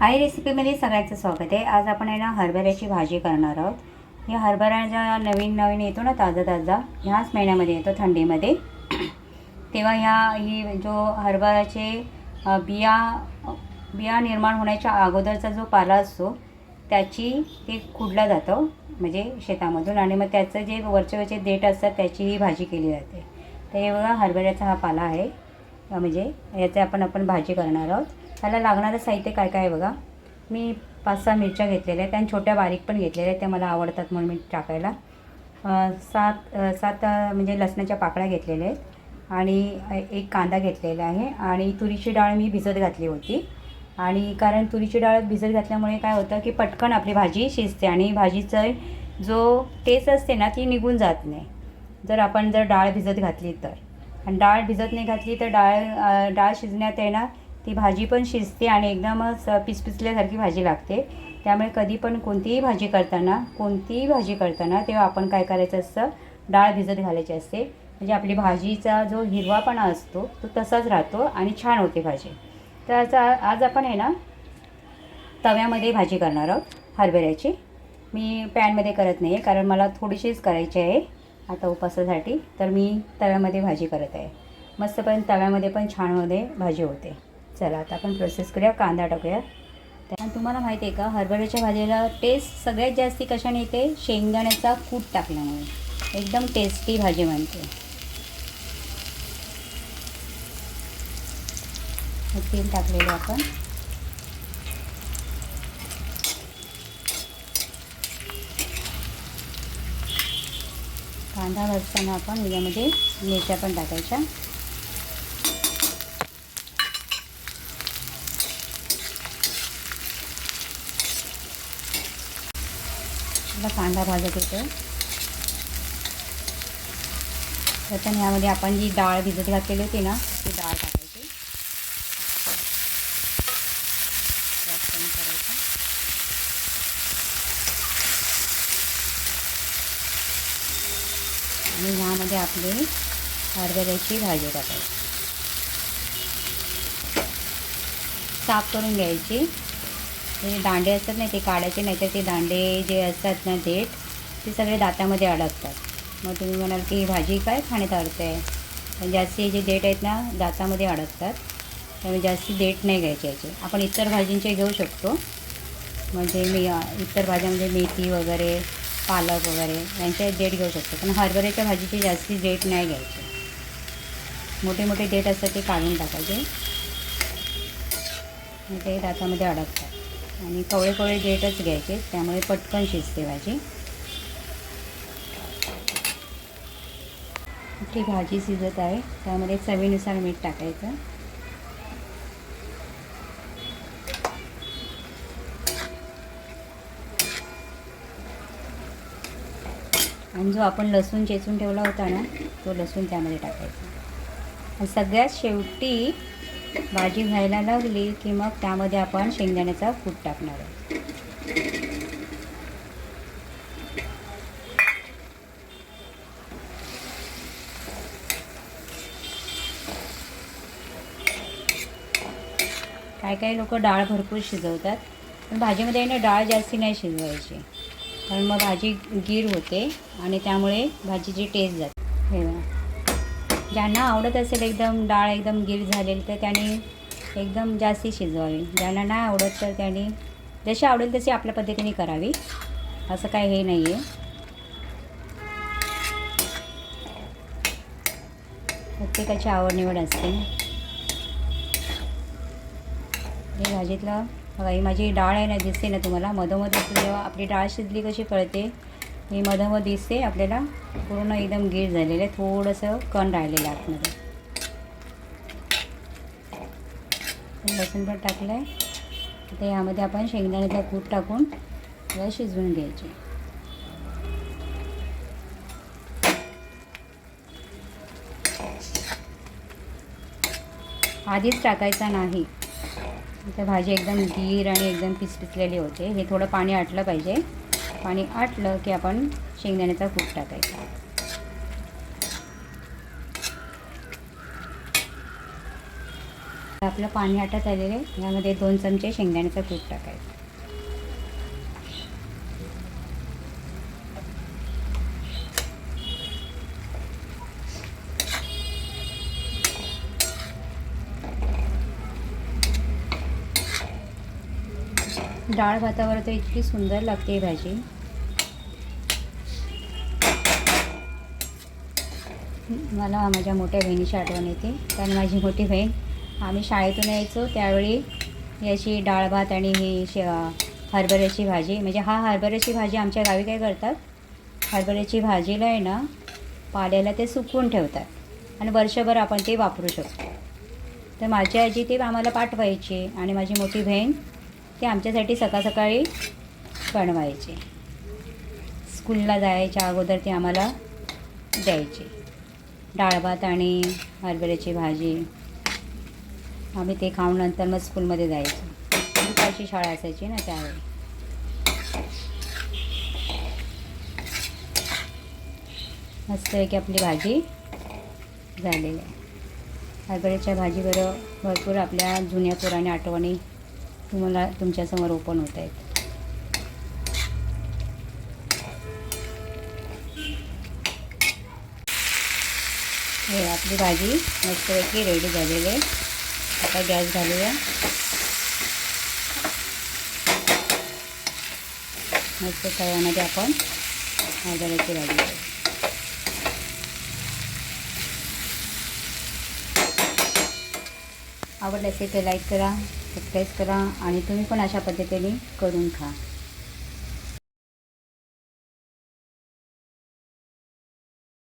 आई रेसिपीमध्ये सगळ्यांचं स्वागत आहे. आज आपण आहे ना हरभऱ्याची भाजी करणार आहोत. या हरभरा नवीन नवीन येतो ना ताजा ताजा ह्याच महिन्यामध्ये येतो थंडीमध्ये. तेव्हा ह्या ही जो हरभऱ्याचे बिया बिया निर्माण होण्याच्या अगोदरचा जो पाला असतो त्याची ते खुडला जातं म्हणजे शेतामधून. आणि मग त्याचं जे वरचे वरचे देठ असतात त्याची ही भाजी केली जाते. तर हे बघा हरभऱ्याचा हा पाला आहे. म्हणजे याचे आपण आपण भाजी करणार आहोत. त्याला लागणारं साहित्य काय काय आहे बघा? मी पाच सहा मिरच्या घेतलेल्या आहेत आणि छोट्या बारीक पण घेतलेल्या आहेत. त्या मला आवडतात म्हणून मी टाकायला. सात सात म्हणजे लसणाच्या पाकळ्या घेतलेल्या आहेत आणि एक कांदा घेतलेला आहे आणि तुरीची डाळ मी भिजत घातली होती. आणि कारण तुरीची डाळ भिजत घातल्यामुळे काय होतं की पटकन आपली भाजी शिजते आणि भाजीचं जो टेस्ट असते ना ती निघून जात नाही. जर आपण जर डाळ भिजत घातली तर. आणि डाळ भिजत नाही घातली तर डाळ डाळ शिजण्यात येणार ती भाजी पण शिजते आणि एकदमच पिसपिसल्यासारखी भाजी लागते. त्यामुळे कधी पण कोणतीही भाजी करताना कोणतीही भाजी करताना तेव्हा आपण काय करायचं असतं? डाळ भिजत घालायची असते. म्हणजे आपली भाजीचा जो हिरवापणा असतो तो तसाच राहतो आणि छान होते भाजी. तर आता आज आपण आहे ना तव्यामध्ये भाजी करणार आहोत हरभऱ्याची. मी पॅनमध्ये करत नाही आहे कारण मला थोडीशीच करायची आहे आता उपासासाठी. तर मी तव्यामध्ये भाजी करत आहे. मस्त पण तव्यामध्ये पण छानमध्ये भाजी होते. चला आता आपण प्रोसेस करूया कांदा टाकूया. त्या तुम्हाला माहिती आहे का हरभऱ्याच्या भाजीला टेस्ट सगळ्यात जास्ती कशाने येते? शेंगदाण्याचा कूट टाकल्यामुळे. एकदम टेस्टी भाजी बनते. तेल टाकलेलं आपण. कांदा भाजताना आपण याच्यामध्ये मिरच्या पण टाकायच्या. आता कांदा भाजत येतो प्रथम यामध्ये आपण जी डाळ भिजत घातलेली होती ना ती डाळ टाकायची. गॅस कमी करायचा. आणि ह्यामध्ये आपली हरभऱ्याची भाजी टाकायची. साफ करून घ्यायची. हे दांडे असतात ना ते काढायचे नाही तर ते दांडे जे असतात ना देठ ते सगळे दातामध्ये अडकतात. मग तुम्ही म्हणाल की ही भाजी काय खाण्यात अडत आहे पण जास्ती जे देठ आहेत ना दातामध्ये अडकतात. त्यामुळे जास्ती देठ नाही घ्यायचे याचे. आपण इतर भाजींचे घेऊ शकतो. म्हणजे मी इतर भाज्यामध्ये मेथी वगैरे पालक वगैरे यांचे देठ घेऊ शकतो. पण हरभऱ्याच्या भाजीचे जास्ती देठ नाही घ्यायचे. मोठे मोठे देठ असतात ते काढून टाकायचे. ते दातामध्ये अडकतात. आणि कवळे कवळे देठच घ्यायचे त्यामुळे पटकन शिजते भाजी. ती भाजी शिजत आहे त्यामध्ये चवीनुसार मीठ टाकायचं. आणि जो आपण लसूण चेचून ठेवला होता ना तो लसूण त्यामध्ये टाकायचा. आणि सगळ्यात शेवटी भाजी व्हायला लागली की मग त्यामध्ये आपण शेंगदाण्याचा कूट टाकणार आहोत. काही काही लोक डाळ भरपूर शिजवतात पण भाजीमध्ये ना डाळ जास्ती नाही शिजवायची. कारण मग भाजी गीर होते आणि त्यामुळे भाजीची टेस्ट जाते. हे बघा. ज्यांना आवडत असेल एकदम डाळ एकदम गीर झालेली तर त्यांनी एकदम जास्ती शिजवावी. ज्यांना नाही आवडत तर त्यांनी जशी आवडेल तशी आपल्या पद्धतीने करावी. असं काही हे नाही आहे प्रत्येकाची आवड निवड असते. हे भाजीतलं बघा ही माझी डाळ आहे ना दिसते ना तुम्हाला? मधोमध असं जेव्हा आपली डाळ शिजली कशी कळते? हे मधोमध दिसते आपल्याला पूर्ण एकदम गीर झालेलं आहे थोडंसं कण राहिलेलं आहे आतमध्ये लसूण पण टाकलं आहे आता यामध्ये आपण शेंगदाण्याचा कूट टाकून त्याला शिजवून घ्यायचे. आधीच टाकायचा नाही. तर भाजी एकदम गीर आणि एकदम पिसपिसलेली होते. हे थोडं पाणी आटलं पाहिजे. पाणी आटलं की आपण शेंगदाण्याचा कूट टाकायचा. आपलं पाणी आटत आलेलं आहे. यामध्ये दोन चमचे शेंगदाण्याचं कूट टाकायचा. डाळ भातावर तर इतकी सुंदर लागते भाजी. मला माझ्या मोठ्या बहिणीची आठवण येते. कारण माझी मोठी बहीण आम्ही शाळेतून यायचो. त्यावेळी याची डाळ भात आणि ही शे हरभऱ्याची भाजी म्हणजे हा हरभऱ्याची भाजी आमच्या गावी काय करतात? हरभऱ्याची भाजीला आहे ना पाल्याला ते सुकवून ठेवतात. आणि वर्षभर आपण ते वापरू शकतो. तर माझी आजी ते आम्हाला पाठवायची आणि माझी मोठी बहीण ते आमच्यासाठी सकाळ सकाळी बनवायचे. स्कूलला जायच्या अगोदर ते आम्हाला द्यायचे. डाळ भात आणि हरभऱ्याची भाजी. आम्ही ते खाऊन नंतर मग स्कूलमध्ये जायचो. दुपारची शाळा असायची ना त्यावेळी. मस्त आहे की आपली भाजी झालेली आहे. हरभऱ्याच्या भाजीबरोबर भरपूर आपल्या जुन्या पुराण्या आठवणी तुम्हाला तुमच्यासमोर ओपन होत आहेत. हे आपली भाजी मस्तपैकी रेडी झालेली आहे. आता गॅस घालूया. मस्त तव्यामध्ये आपण हरभऱ्याची भाजी आवडलं असेल तर लाईक करा सबस्क्राईब करा आणि तुम्ही पण अशा पद्धतीने करून खा.